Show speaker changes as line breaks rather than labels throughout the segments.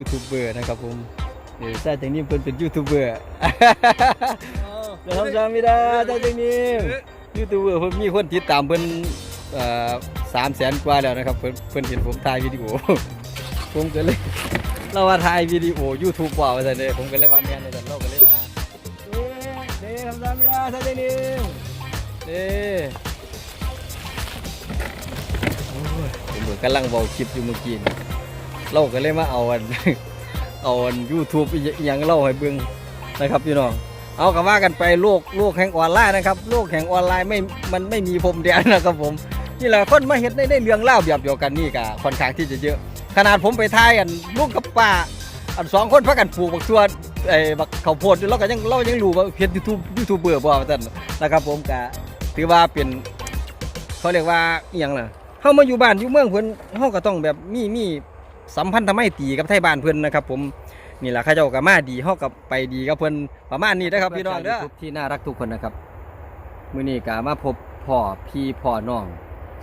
ยูทูบเบอร์นะครับผมเดี๋ยวซาจากนี้เพิ่นเป็นยูทูบเบอร์เดี๋ยวทำซาไม่ได้ซาจากนี้ยูทูบเบอร์เพิ่นมีคนติดตามเพิ่นเอ่อสามแสนกว่าแล้วนะครับ เพิ่นเพิ่นเห็นผมถ่ายวิดีโอ ผมก็เลยเราว่าถ่ายวิดีโอยูทูบว่าว่าซั่นเด้ผมก็เลยว่าแม่นว่าซั่นเราก็เลยมาหาเด้เด้ทำซาไม่ได้ซาจากนี้เด้โอ้ยผมเหมือนกำลังเว้าคลิปอยู่เมื่อกี้นี่ เราก็เลยมาเอาอันเอาอันยูทูบอีหยังเล่าให้เบิ่งนะครับพี่น้องเอากันว่ากันไปโลกโลกแห่งออนไลน์นะครับโลกแห่งออนไลน์ไม่มันไม่มีพรมแดนนะครับผมนี่แหละคนมาเห็นได้ได้เรื่องเล่าแบบเดียวกันนี่ก็ค่อนข้างที่จะเยอะ ขนาดผมไปทายอันลูกกับป้าอันสองคนพักกันปลูกบักชวนไอ้บักข้าวโพดเราก็ยังเรายังรู้ว่าเพจยูทูบยูทูบเบอร์บ่ว่านนะครับ ผมก็ถือว่าเป็นเขาเรียกว่าอหยังล่ะเฮามาอยู่บ้านอยู่เมืองเพิ่นเฮาก็ต้องแบบมีมี สัมพันธ์ทำไมตีกับไทยบ้านเพิ่อนนะครับ ผมนี่แหละข้าเจ้าก็มาดีเฮากับไปดีกับเพิ่อนประมาณนี้นะครับพี่น้องเด้อที่น่ารักทุกคนนะครับมื้อนี้ก็มาพบพ่อพี่พ่อน้อง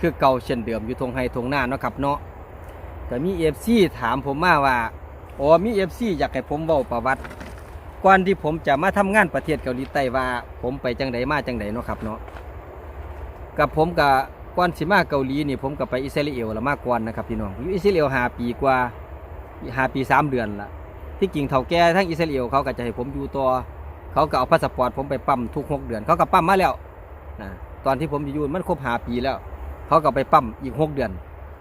คือเก่าเช่นเดิมอยู่ทงไฮทงหน้าเนาะครับเนาะก็มี FC ถามผมมาว่าอ๋อมี FC อยากให้ผมเว้าประวัติก่อนที่ผมจะมาทำงานประเทศเกาหลีใต้ว่า ผมไปจังใดมาจังใดเนาะครับเนาะกับผมกับ ก่อนสิมาเกาหลีนี่ผมก็ไปอิสราเอลละมากกว่านะครับพี่น้องอยู่อิสราเอลหาปีกว่าหาปีสามเดือนละที่จริงเฒ่าแก่ทั้งอิสราเอลเขาก็จะให้ผมอยู่ต่อเขาก็เอาพาสปอร์ตผมไปปั๊มทุกหกเดือน เขาก็ปั๊มมาแล้วนะตอนที่ผมอยู่มันครบหาปีแล้ว เขาก็ไปปั๊มอีกหกเดือน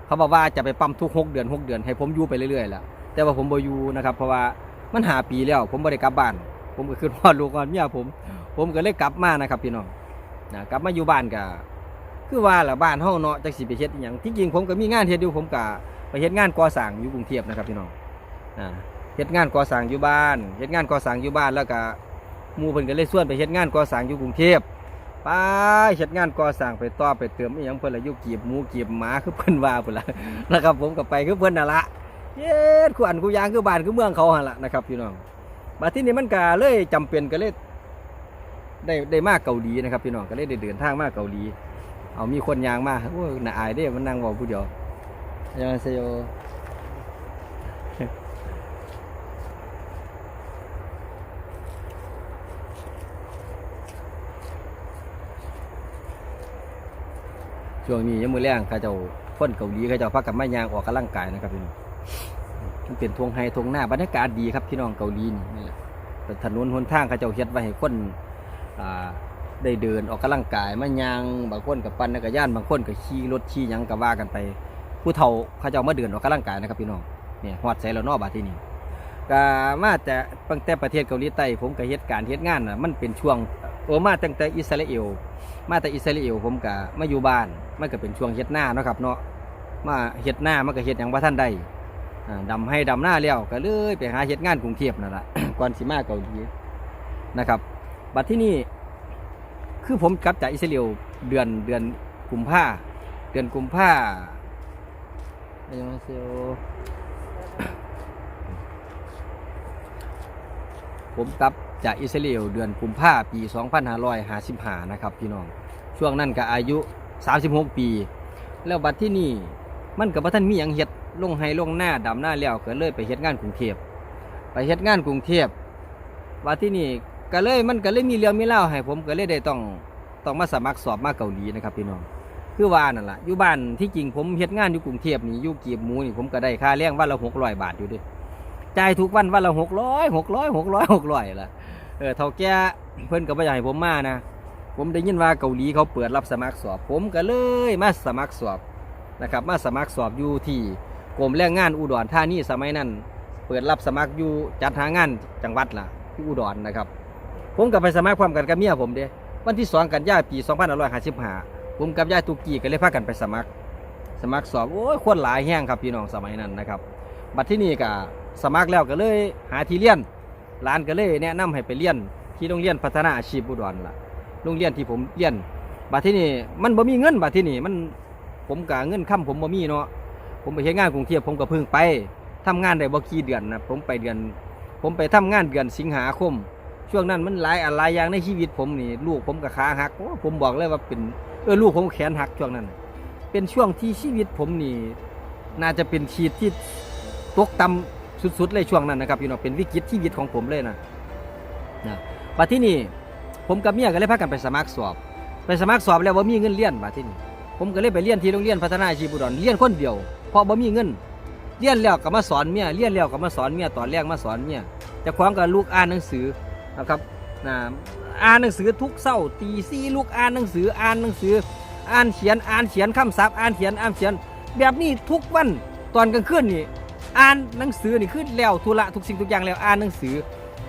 เขาบอกว่าจะไปปั๊มทุกหกเดือนหกเดือนให้ผมอยู่ไปเรื่อยๆแหละแต่ว่าผมบอยู่นะครับเพราะว่ามันหาปีแล้ว ผมบ่ได้กลับบ้าน ผมก็คือพ่อลูกก่อนเมียผม ผมก็เลยกลับมานะครับพี่น้องนะกลับมาอยู่บ้านกับ คือว่าละบ้านเฮาเนาะจักสิไปเฮ็ดอีหยังที่จริงผมก็มีงานเฮ็ดอยู่ผมก็ไปเฮ็ดงานก่อสร้างอยู่กรุงเทพนะครับพี่น้องอ่าเฮ็ดงานก่อสร้างอยู่บ้านเฮ็ดงานก่อสร้างอยู่บ้านแล้วก็หมู่เพิ่นก็เลยชวนไปเฮ็ดงานก่อสร้างอยู่กรุงเทพไปเฮ็ดงานก่อสร้างไปต่อไปเติมอีหยังเพิ่นละอยู่กีบหมูกีบหมาคือเพิ่นว่าพุ่นละนะครับผมก็ไปคือเพิ่นนั่นละเฮ็ดคู่อันคู่ยางคือบ้านคือเมืองเขาหั่นละนะครับพี่น้องบัดทีนี้มันก็เลยจำเป็นก็เลยได้ได้มากเกาหลีนะครับพี่น้องก็เลยได้เดินทางมาเกาหลี เอามีคนยางมาโอ้ยน่าอายเด้มันนั่งบอกผู้เดียวยังเซโยช่วงนี้ยังมือแรงเขาเจ้าคนเกาหลีเขาเจ้าพักกับไม้ยางออกกำลังกายนะครับพี่น้องมันเป็นทวงไฮทวงหน้าบรรยากาศดีครับพี่น้องเกาหลีนี่แหละเป็นถนนหนทางเขาเจ้าเฮ็ดไว้ให้คนอ่า ได้เดินออกกำลังกายมายางบางคนกับปั่นจักรยานบางคนกับขี่รถขี่ยังก็ว่ากันไป ผู้เฒ่าเขาเจ้ามาเดินออกกำลังกายนะครับพี่น้องเนี่ยฮอดใส่แล้วเนอบาดที่นี่ก็มาแต่ตั้งแต่ประเทศเกาหลีใต้ผมก็เฮ็ดการณ์เฮ็ดงานน่ะมันเป็นช่วงโอมาตั้งแต่อิสราเอลมาแต่อิสราเอลผมก็มาอยู่บ้านมันก็เป็นช่วงเฮ็ดหน้านะครับเนาะมาเฮ็ดหน้ามันก็เฮ็ดหยังบ่ทันได้อ่าดำให้ดำหน้าแล้วก็เลยไปหาเฮ็ดงานกรุงเทพนั่นล่ะก่อนสิมาเกาหลีนะครับ บัดที่นี่ คือผมกลับจากอิสราเอลเดือนเดือนกุมภาเดือนกุมภาอันยองเซลผมกลับจากอิสราเอลเดือนกุมภาปี 2555 นะครับพี่น้อง ช่วงนั้นก็อายุ 36 ปี แล้วบัดที่นี่มันกับท่านมีหยังเฮ็ดลงให้ลงหน้าดำหน้าแล้วก็เลยไปเฮ็ดงานกรุงเทพไปเฮ็ดงานกรุงเทพบัดที่นี่ ก็เลยมันก็เลยมีเรื่องมีเล่าให้ผมก็เลยได้ต้องต้องมาสมัครสอบมาเกาหลีนะครับพี่น้องคือว่านั่นแหละอยู่บ้านที่จริงผมเฮ็ดงานอยู่กรุงเทพนี่อยู่กีบหมูนี่ผมก็ได้ค่าแรงวันละหกร้อยบาทอยู่ดิจ่ายทุกวันวันละหกร้อยหกร้อยหกร้อยหกร้อยละเออเท่าแก่เพิ่อนก็บ่อยากให้ผมมานะผมได้ยินว่าเกาหลีเขาเปิดรับสมัครสอบ ผมก็เลยมาสมัครสอบนะครับมาสมัครสอบอยู่ที่กรมแรงงานอุดรธานีสมัยนั้น เปิดรับสมัครอยู่จัดหางานจังหวัดล่ะที่อุดรนะครับ ผมกับไปสมัครความกันกับเมียผมเด้วันที่สองกันยายนปี2555ผมกับยายตุกกี้ก็เลยพากันไปสมัคร สมัครสอบโอ้ยคนหลายแห้งครับพี่น้องสมัยนั้นนะครับ บัดที่นี่ก็สมัครแล้วก็เลยหาที่เรียนร้านก็เลยแนะนำให้ไปเรียนที่โรงเรียนพัฒนาอาชีพอุดรล่ะโรงเรียนที่ผมเรียนบัดที่นี่มันบ่มีเงินบัดที่นี่มันผมกะเงินค่ำผมบ่มีเนาะผมไปเฮ็ดงานกรุงเทพผมก็เพิ่งไปทำงานได้บ่กี่เดือนนะผมไปเดือน ผมไปทำงานเดือนสิงหาคม ช่วงนั้นมันหลายอะไรอย่างในชีวิตผมนี่ ลูกผมกับขาหักผมบอกเลยว่าเป็นเออลูกผมแขนหักช่วงนั้น เป็นช่วงที่ชีวิตผมนี่ น่าจะเป็นขีดที่ตกต่ำสุดๆเลยช่วงนั้นนะครับพี่น้องเป็นวิกฤตชีวิตของผมเลยนะนะบัดที่นี่ผมกับเมียก็เลยพากันไปสมัครสอบ ไปสมัครสอบแล้วว่ามีเงินเรียนบัดที่นี่ผมก็เลยไปเรียนที่โรงเรียนพัฒนาอาชีพอุดรเรียนคนเดียวเพราะบ่มีเงินเรียนแล้วก็มาสอนเมียเรียนแล้วก็มาสอนเมียตอนแรกมาสอนเมียจะคว้างกับลูกอ่านหนังสือ นะครับนะอ่านหนังสือทุกเช้าตีสี่ลูกอ่านหนังสืออ่านหนังสืออ่านเขียนอ่านเขียนคำศัพท์อ่านเขียนอ่านเขียน แบบนี้ทุกวันตอนกลางคืนนี่อ่านหนังสือนี่ขึ้นแล้วธุระทุกสิ่งทุกอย่างแล้วอ่านหนังสือ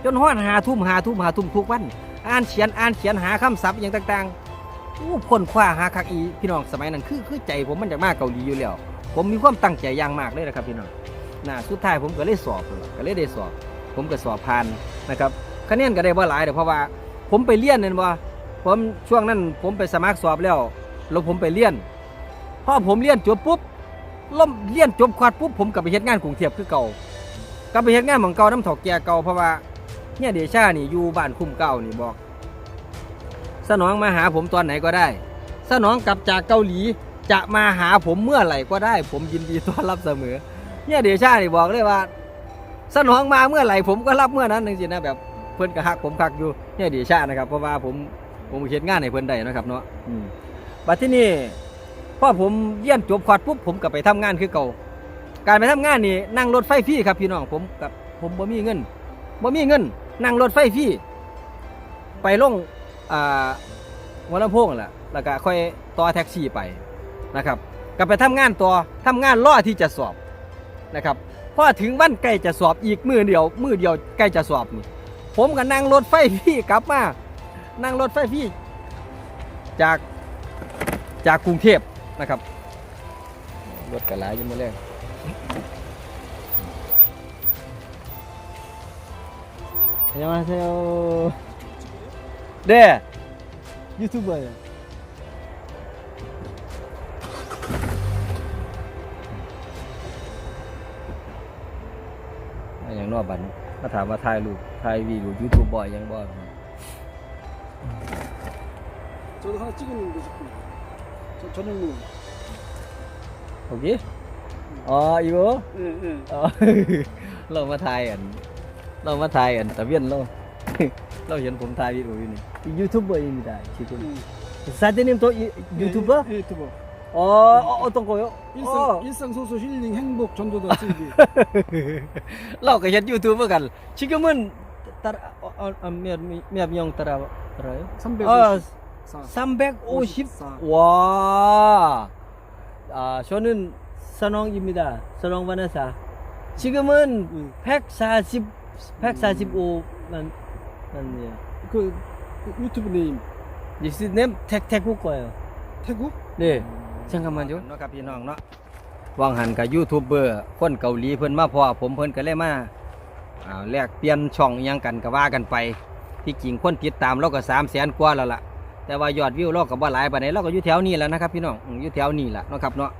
จนฮอดหาทุ่มหาทุ่มหาทุ่มทุกวันอ่านเขียนอ่านเขียนหาคำศัพท์อย่างต่างๆอู้คนคว้าหาคักอีพี่น้องสมัยนั้นคือคือใจผมมันจากมากเกาหลีอยู่แล้ว ผมมีความตั้งใจอย่างมากเลยนะครับพี่น้องน่ะสุดท้ายผมก็เลยสอบก็เลยได้สอบ ผมก็สอบผ่านนะครับ คะแนนก็ได้บ่หลายเด้อเพราะว่า ผมไปเรียนนั่นบ่ผมช่วงนั้นผมไปสมัครสอบแล้วแล้วผมไปเรียนพอผมเรียนจบปุ๊บล่มเรียนจบควาดปุ๊บผมกลับไปเฮ็ดงานกรุงเทพคือเก่ากลับไปเฮ็ดงานหมองเก่าน้ำถอกแก่เก่าเพราะว่าเนี่ยเดชานี่อยู่บ้านคุ้มเก่านี่บอก สนองมาหาผมตอนไหนก็ได้ สนองกลับจากเกาหลีจะมาหาผมเมื่อไหร่ก็ได้ ผมยินดีต้อนรับเสมอ เนี่ยเดชานี่บอกเลยว่า สนองมาเมื่อไหร่ผมก็รับเมื่อนั้นจริงๆนะแบบ เพิ่นก็ฮักผมคักอยู่เนี่ยเดชานะครับ เพราะว่าผมผมเฮ็ดงานให้เพิ่นได้นะครับเนาะอืมบัดที่นี่พอผมเรียนจบควอดปุ๊บผมก็ไปทำงานคือเก่า การไปทำงานนี่นั่งรถไฟฟรีครับพี่น้องผมกับผมบ่มีเงินบ่มีเงิน นั่งรถไฟฟรีไปลงอ่าหัวลำโพงนั่นแหละแล้วก็ค่อยต่อแท็กซี่ไปนะครับก็ไปทำงานต่อทำงานรอที่จะสอบนะครับพอถึงวันใกล้จะสอบอีกมือเดียวมือเดียวใกล้จะสอบนี่ ผมก็นั่งรถไฟพี่กลับมา นั่งรถไฟพี่จากจากกรุงเทพนะครับ รถกระไรยังไม่เล่안녕하세요 네 유튜버예요. 아, อย่างนอกบัตร มาถามว่าถ่ายรูปถ่ายวีดีโอยูทูบบ่อยยังบ่อย
저도 하나 찍었는데 지금 저 저녁물
โอเคอ๋ออีโบ
예예
อ๋อ เรามาถ่ายอัน เรามาถ่ายอันตะเวียนเรา เราเห็นผมถ่ายวีดีโออยู่นี่ยูทูบเบอร์ยังไม่ได้ชิคุ사장님또 유튜버?
예, 유튜버
어, 어떤 거요?
일상,
어.
일상 소수 힐링 행복 전도다 TV.
라고 현 유튜브 간. 지금은 따라 어, 어, 몇몇명 따라 따라요?
350.
와. 아, 저는 선홍입니다. 선홍 바나사. 지금은
음.
140 145만 만이요.
그, 그 유튜브 네임.
유튜브 네임 택 태국 거예요.
태국?
네. 음. จังกับมันอยู่เนาะครับพี่น้องเนาะวางหันกับยูทูบเบอร์คนเกาหลีเพิ่นมาพอผมเพิ่นก็เลยมาอ่าแลกเปลี่ยนช่องยังกันก็ว่ากันไป ที่จริงคนติดตามเราก็สามแสนกว่าแล้วล่ะ แต่ว่ายอดวิวเราก็บ่หลายปานใดเราก็อยู่แถวนี้แล้วนะครับพี่น้องอยู่แถวนี้แหละเนาะครับเนาะ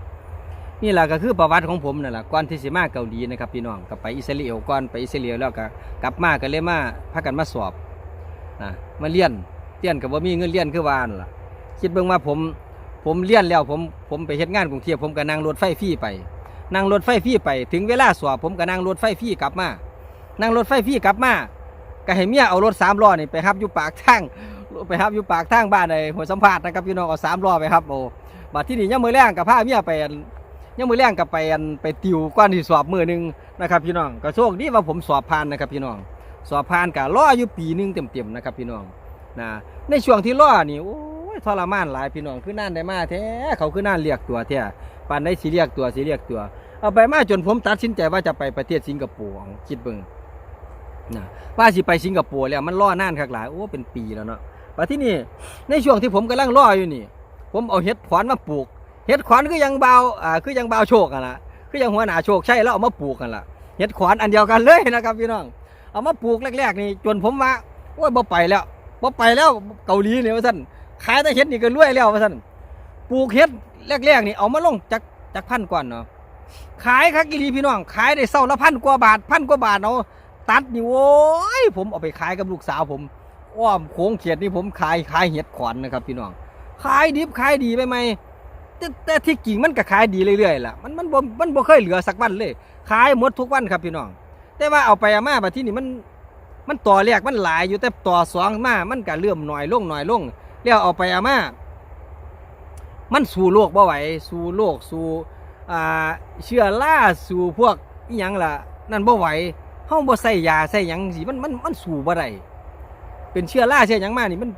นี่แหละก็คือประวัติของผมนั่นแหละก่อนที่สิมาเกาหลีนะครับพี่น้องก็ไปอิสราเอลก่อนไปอิสราเอลแล้วก็กลับมาก็เลยมาพักกันมาสอบนะมาเรียนเตียนกับว่ามีเงินเรียนคือวานั่นล่ะ คิดเบิ่งว่าผม ผมเรียนแล้วผมผมไปเฮ็ดงานกรุงเทพผมก็นั่งรถไฟฟรีไป นั่งรถไฟฟรีไป ถึงเวลาสอบผมก็นั่งรถไฟฟรีกลับมา นั่งรถไฟฟรีกลับมาก็ให้เมียเอารถสามล้อนี่ไปรับอยู่ปากทางไปครับอยู่ปากทางบ้านในหัวสัมภาษณ์นะครับพี่น้องเอาสามล้อไปครับโอ้บัดที่นี่ยังมือแรงกับผ้าเมียไปอันยังมือแรงกับไปอันไปติวก้อนที่สอบมือหนึ่งนะครับพี่น้องก็โชคดีว่าผมสอบผ่านนะครับพี่น้อง สอบผ่านกับล่ออยู่ปีหนึ่งเต็มๆนะครับพี่น้องนะในช่วงที่ล่อนี่โอ้ ยทรมานหลายพี่น้องคือนั่นได้มาแท้เขาคือนั่นเรียกตัวแท้ปานได้สิเรียกตัวสิเรียกตัว เอาไปมาจนผมตัดสินใจว่าจะไปประเทศสิงคโปร์เอาคิดเบิ่งนะว่าสิไปสิงคโปร์แล้วมันล่อนานคักหลายโอ้เป็นปีแล้วเนาะว่าที่นี่ในช่วงที่ผมกำลังรออยู่นี่ ผมเอาเห็ดขวานมาปลูกเห็ดขวานคือยังเบาอ่าคือยังเบาโชคกันละคือยังหัวหน้าโชคใช่แล้วเอามาปลูกกันละเห็ดขวานอันเดียวกันเลยนะครับพี่น้องเอามาปลูกแรกๆนี่จนผมว่าโอ้ยบ่ไปแล้วบ่ไปแล้วเกาหลีเนี่ยว่าท่าน ขายแต่เห็ดนี่ก็รวยแล้วว่าท่านปลูกเห็ดแรกๆนี่เอามาลงจากจากพันก่อนเนาะขายคักอีหลีพี่น้อง ขายได้เศร้าละพันกว่าบาทพันกว่าบาทเนาะตัดนี่โอ้ยผมเอาไปขายกับลูกสาวผมอ้อมโค้งเขียดนี่ผมขายขายเห็ดขวัญนะครับ พี่น้อง ขายดิบขายดีไปไหมแต่แต่ที่กิ่งมันก็ขายดีเรื่อยๆล่ะมันมันบ่มันบ่เคยเหลือสักวันเลย ขายหมดทุกวันครับพี่น้อง แต่ว่าเอาไปอามาบัดที่นี่มัน มันต่อแรกมันหลายอยู่แต่ต่อสองมามันก็เริ่อมหน่อยลงหน่อยลง แล้วเอาไปเอามา มันสู่โลกบ่ไหวสู่โลกสู่เชื้อราสู่พวกอีหยังล่ะ นั่นบ่ไหวเฮาบ่ใส่ยาใส่หยังสิมันมันมันสู่บ่ได้เป็นเชื้อราเชื้อหยังมานี่มัน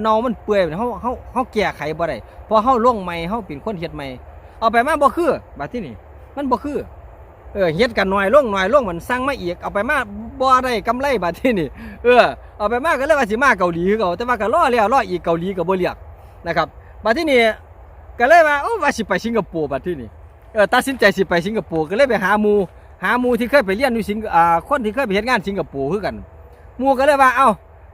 เน่ามันเปื่อยเฮาเฮาเฮาแก้ไขบ่ได้พอเฮาลงใหม่เฮาเป็นคนเฮ็ดใหม่เอาไปมาบ่คือบัดที่นี่มันบ่คือ เออเฮ็ดกันหน่อยลงหน่อยลงมันสั่งมาอีกเอาไปมาบ่ได้กำไรบัดที่นี่เออเอาไปมาก็เลยว่าสิมาเกาหลีคือเก่าแต่ว่าก็รอแล้วรออีกเกาหลีก็บ่เรียกนะครับบัดที่นี่ก็เลยว่าโอ้ว่าสิไปสิงคโปร์บัดที่นี่เออตัดสินใจสิไปสิงคโปร์ก็เลยไปหาหมู่หาหมู่ที่เคยไปเรียนอยู่สิงอ่าคนที่เคยไปเฮ็ดงานสิงคโปร์คือกันหมู่ก็เลยว่าเอ้า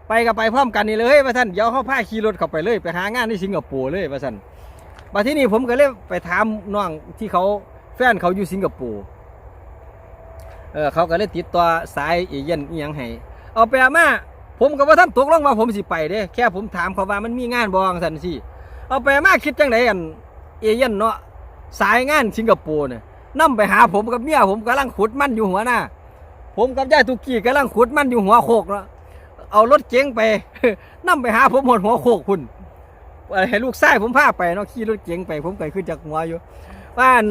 ไปก็ไปพร้อมกันนี่เลยว่าท่านเดี๋ยวเฮาพาขี่รถเข้าไปเลย ไปหางานที่สิงคโปร์เลยว่าซั่นบัดที่นี่ผมก็เลยไปถามน้องที่เขาแฟนเขาอยู่สิงคโปร์ เออเขาก็เลยติดต่อสายเอเย่นอีหยังให้เอาไปเอามาผมก็ว่าท่านตกลงว่าผมสิไปเด้แค่ผมถามเขาว่ามันมีงานบองสันสิเอาไปอามาคิดจังไดอันเอเย่นเนาะสายงานสิงคโปร์เนี่ยนำไปหาผมกับเมียผมกำลังขุดมันอยู่หัวหน้าผมกับยายตุกี้กำลังขุดมันอยู่หัวโคกเนาะเอารถเก๋งไปนำไปหาผมหมดหัวโคกคุณให้ลูกชายผมพาไปเนาะขี่รถเก๋งไป ผมก็ขึ้นจากหัวอยู่บ้าน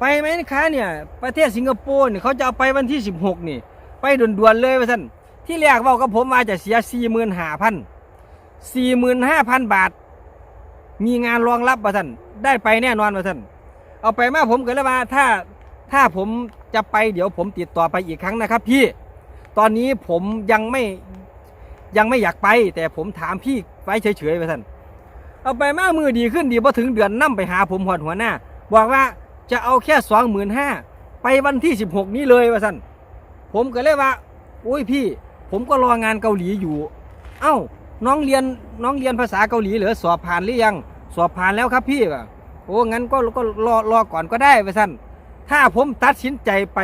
ไปไหมนะคะเนี่ย ประเทศสิงคโปร์เนี่ยเขาจะเอาไปวันที่ 16 นี่ ไปด่วนๆเลยว่าท่านที่แรกเว่ากับผมมาจะเสีย 45,000 45,000 บาท มีงานรองรับว่าท่านได้ไปแน่นอนว่าท่านเอาไปมาผมก็เลยว่าถ้าถ้าผมจะไปเดี๋ยวผมติดต่อไปอีกครั้งนะครับ พี่ตอนนี้ผมยังไม่ยังไม่อยากไป แต่ผมถามพี่ไว้เฉยๆว่าท่านเอาไปมามือดีขึ้นดีพอถึงเดือนนั่ไปหาผมหอดหัวหน้า บอกว่า จะเอาแค่สองหมื่นห้าไปวันที่สิบหกนี้เลยว่าสันผมก็เลยว่าอุ้ยพี่ ผมก็รองานเกาหลีอยู่ เอ้า น้องเรียนน้องเรียนภาษาเกาหลีหรือสอบผ่านหรือยัง สอบผ่านแล้วครับพี่ว่ะโอ้งั้นก็ก็รอรอก่อนก็ได้ว่าสันถ้าผมตัดสินใจไป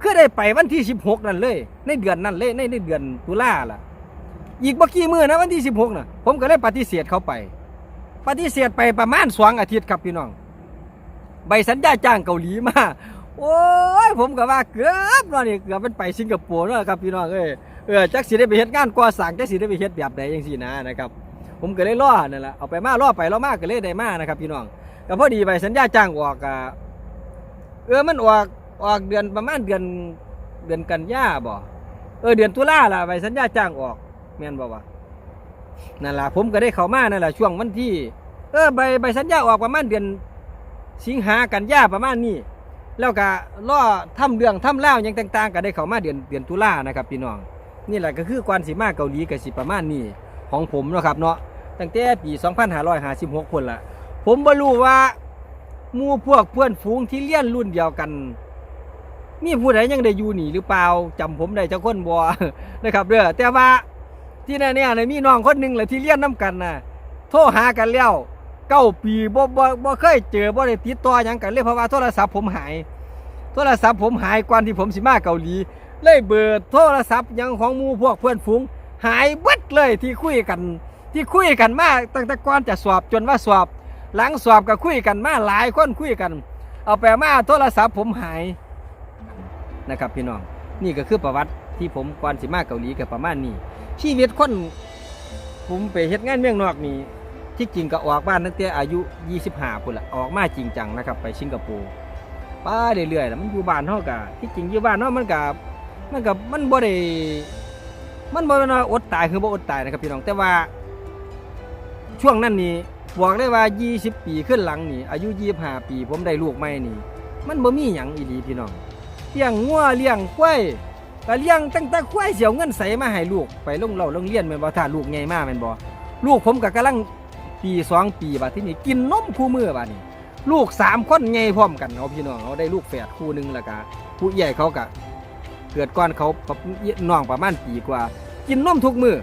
คือได้ไปวันที่สิบหกนั่นเลย ในเดือนนั่นเลยในในเดือนตุลาล่ะ อีกบ่กี่มือนะวันที่สิบหกน่ะ ผมก็เลยปฏิเสธเขาไป ปฏิเสธไปประมาณสองอาทิตย์ครับพี่น้อง ใบสัญญาจ้างเกาหลีมาโอ้ยผมก็ว่าเกือบเนาะนี่เกือบเป็นไปสิงคโปร์เนาะครับพี่น้องเอ้ยเออจักสิได้ไปเฮ็ดงานก่อสร้างจักสิได้ไปเฮ็ดแบบใดจังซี่นะนะครับผมก็เลยรอนั่นแหละเอาไปมาล่อไปล่อมาก็เลยได้มานะครับพี่น้องก็พอดีใบสัญญาจ้างออกอะเออมันออกออกเดือนประมาณเดือนเดือนกันยาบ่เออเดือนตุลาล่ะใบสัญญาจ้างออกแม่นบ่วะนั่นล่ะผมก็ได้เข้ามานั่นแหละช่วงวันที่ เออใบใบสัญญาออกประมาณเดือน สิงหากันยาประมาณนี้ แล้วก็ล่อทำเรื่องทำเล่าวหยังต่าง ๆ ก็ได้เข้ามาเดือนเดือนตุลานะครับพี่น้อง นี่แหละก็คือการสีมาเกาหลีกับสิประมาณนี้ของผมนะครับเนาะตั้งแต่ปี 2556คนละผมบ่รู้ว่ามู่พวกเพื่อนฝูงที่เลี้ยนรุ่นเดียวกันมีผู้ใดยังได้อยู่หนีหรือเปล่าจำผมได้จักคนบ่นะครับเด้อแต่ว่าที่แน่ๆเนี่ยมีน้องคนหนึ่งแหละที่เลี้ยนน้กันนะโทรหากันแล้ว เก้าปีบ่บ่บ่เคยเจอบ่ได้ติดต่อหยังกันเลยเพราะว่าโทรศัพท์ผมหาย โทรศัพท์ผมหายก่อนที่ผมสิมาเกาหลี เลยเบิดโทรศัพท์หยังของหมู่พวกเพื่อนฝูงหายเบิดเลยที่คุยกัน ที่คุยกันมาตั้งแต่ก่อนจะสอบจนว่าสอบ หลังสอบก็คุยกันมาหลายคนคุยกัน เอาไปมาโทรศัพท์ผมหายนะครับพี่น้องนี่ก็คือประวัติที่ผมก่อนสิมาเกาหลีกับประมาณนี้ชีวิตคนผมไปเฮ็ดงานเมืองนอกนี่ ที่จริงก็ออกบ้านตั้งแต่อายุ 25พุ่นละออกมาจริงจังนะครับ ไปสิงคโปร์ไป้าเรื่อยๆแล้วมันอยู่บ้านเฮากะที่จริงอยู่บ้านเฮามันกะมันกับมันบ่ได้มันบ่แม่นว่าอดตายคือบ่อดตายนะครับพี่น้องแต่ว่า ช่วงนั้นนี่บอกได้ว่า 20 ปีขึ้นหลังนี่อายุ 25 ปี ผมได้ลูกใหม่นี่ มันบ่มีหยังอีหลีพี่น้องเลี้ยงงัวเลี้ยงควายก็เลี้ยงตั้งแต่ควายเสียวเงินใสมาให้ลูกไปลงเล่าโรงเรียนแม่นบ่ถ้าลูกใหญ่มาแม่นบ่ลูกผมก็กำลัง ปีสองปีบัดที่นี่กินนมคู่มือบัดนี้ลูกสามคนไงพร้อมกันเอาพี่น้องเขาได้ลูกแฝดคู่หนึ่งแล้วก็ผู้ใหญ่เขากะเกิดก่อนเขากับน้องประมาณปีกว่า กินนมทุกมือ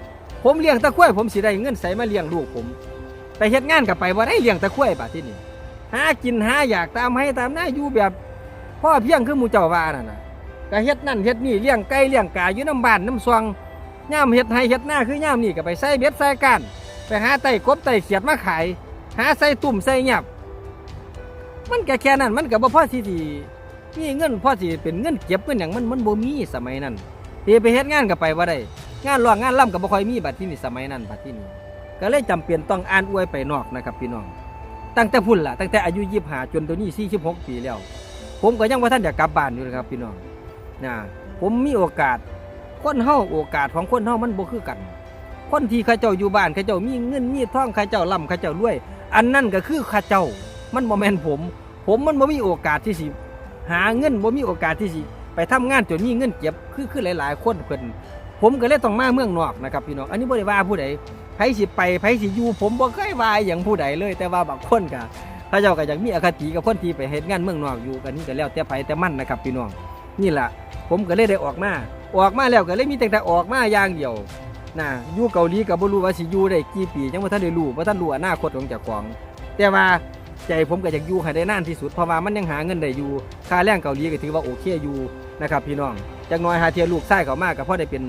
ผมเลี้ยงตะกร้วยผมสิได้เงินใส่มาเลี้ยงลูกผมไปเฮ็ดงานกับไปว่าได้เลี้ยงตะกร้วยบัดที่นี่หากินหาอยากตามให้ตามหน้าอยู่แบบพ่อเพียงคือมูเจ้าว่านั่นน่ะก็เฮ็ดนั่นเฮ็ดนี่เลี้ยงไก่เลี้ยงกาอยู่น้ำบ้านน้ำซองย่ามเฮ็ดให้เฮ็ดหน้าคือย่ามนี่ก็ไปใส่เบ็ดใส่ก้าน ไปหาไต่กบไต่เขียดมาขาย หาใส่ตุ่มใส่หยับ มันก็แค่นั้นมันก็บ่พอที่ที่มีเงินพอสิเป็นเงินเก็บเงินหยังมันมันบ่มีสมัยนั้นที่ไปเฮ็ดงานก็ไปบ่ได้งานร้องงานล่ำก็บ่ค่อยมีบัดที่นี่สมัยนั้นบัดที่นี่ก็เลยจำเป็นต้องอ่านอวยไปนอกนะครับพี่น้อง ตั้งแต่พุ่นล่ะตั้งแต่อายุ25จนตัวนี้46ปีแล้ว ผมก็ยังว่าท่านอยากกลับบ้านอยู่นะครับพี่น้องนะผมมีโอกาสคนเฮาโอกาสของคนเฮามันบ่คือกัน คนที่เขาเจ้าอยู่บ้านเขาเจ้ามีเงินมีทองเขาเจ้าร่ำเขาเจ้ารวย อันนั้นก็คือเขาเจ้า มันบ่แมนผม ผมมันบ่มีโอกาสที่สิหาเงินบ่มีโอกาสที่สิไปทำงานจนมีเงินเก็บคือคือหลาย ๆ คนเพิ่นผมก็เลยต้องมาเมืองนอกนะครับพี่น้องอันนี้บ่ได้ว่าผู้ใดไผสิไปไผสิอยู่ผมบ่เคยว่าหยังผู้ใดเลย แต่ว่าบางคนก็เขาเจ้าก็อยากมีอคติกับคนที่ไปเฮ็ดงานเมืองนอกอยู่กันนี่ก็แล้วแต่ไผแต่มันนะครับพี่น้องนี่ล่ะผมก็เลยได้ออกมาออกมาแล้วก็เลยมีแต่แต่ออกมาอย่างเดียว นะอยู่เกาหลีก็บ่รู้ว่าสิอยู่ได้กี่ปียังบ่ทันได้รู้บ่ทันรู้อนาคตของเจ้าของ แต่ว่าใจผมก็อยากอยู่ให้ได้นานที่สุดเพราะว่ามันยังหาเงินได้อยู่ค่าแรงเกาหลีก็ถือว่าโอเคอยู่นะครับพี่น้องจักน้อยหาเทียลูกชายเขามากก็พอได้เป็น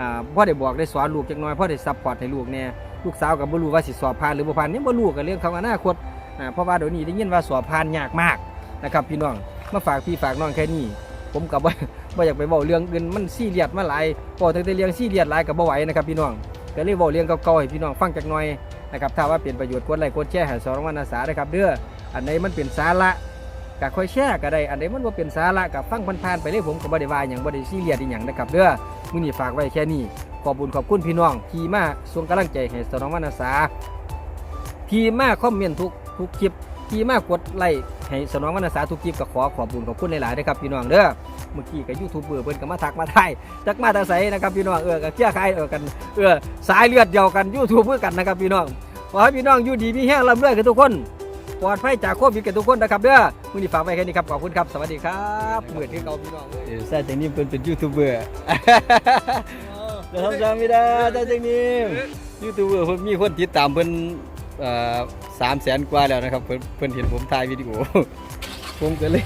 อ่าพอได้บอกได้สอนลูกจักน้อยพ่อได้ซัพพอร์ตให้ลูกแน่ลูกสาวก็บ่รู้ว่าสิสอบผ่านหรือบ่ผ่านยังบ่รู้กับเรื่องของอนาคตอ่าเพราะว่าเดี๋ยวนี้ได้ยินว่าสอบผ่านยากมากนะครับพี่น้องมาฝากพี่ฝากน้องแค่นี้ ผมก็บ่ บ่อยากไปเว้าเรื่องอื่นมันซี่เรียสมาหลายพอตั้งแต่เรื่องซี่เรียสหลายก็บ่ไหวนะครับพี่น้องก็เลยเว้าเรื่องเก่าๆให้พี่น้องฟังจักหน่อยนะครับถ้าว่าเป็นประโยชน์กดไลค์กดแชร์ให้สองรางวัลอาสานะครับเด้ออันไหนมันเป็นสาระก็ค่อยแชร์ก็ได้ อันไหนมันบ่เป็นสาระก็ฟังผ่านๆไปเลยผมก็บ่ได้ว่าหยังบ่ได้ซีเรียสอีหยังนะครับเด้อมื้อนี้ฝากไว้แค่นี้ขอบคุญขอบคุณพี่น้อง ที่มาส่งกำลังใจให้สองรางวัลอาสา ที่มาคอมเมนต์ทุกทุกคลิป ที่มากดไลค์ให้สนองวรรณสาทุกคลิปก็ขอขอบคุญขอบคุณหลายๆนะครับพี่น้องเด้อเมื่อกี้กับยูทูบเบอร์เพิ่นก็มาทักมาทายจักมาทางใสนะครับพี่น้องเออก็เชี่ยคายเออกันเออสายเลือดเดียวกันยูทูบเพื่อกันนะครับพี่น้องขอให้พี่น้องอยู่ดีมีแห้งร่ำรวยกันทุกคนปลอดภัยจากโควิดกันทุกคนนะครับเด้อมื้อนี้ฝากไว้แค่นี้ครับขอบคุณครับสวัสดีครับเหมือนที่เก่าพี่น้องเออใช่จังนี้เพิ่นเป็นยูทูบเบอร์จะทำจำไม่ได้ได้จังนี้ยูทูบเบอร์เพิ่นมีคนติดตามเพิ่นเอ่อ สามแสนกว่าแล้วนะครับ เพื่อนเพื่อนเห็นผมถ่ายวิดีโอ ผมก็เลย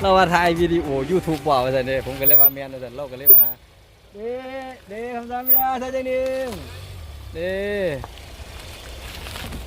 เราว่าถ่ายวิดีโอ YouTube บ่ว่าซั่นเด้ผมก็เลยว่าแมนว่าซั่นเราก็เลยมาหาเด้เด้ทำจำไม่ได้ได้จังนี้เด้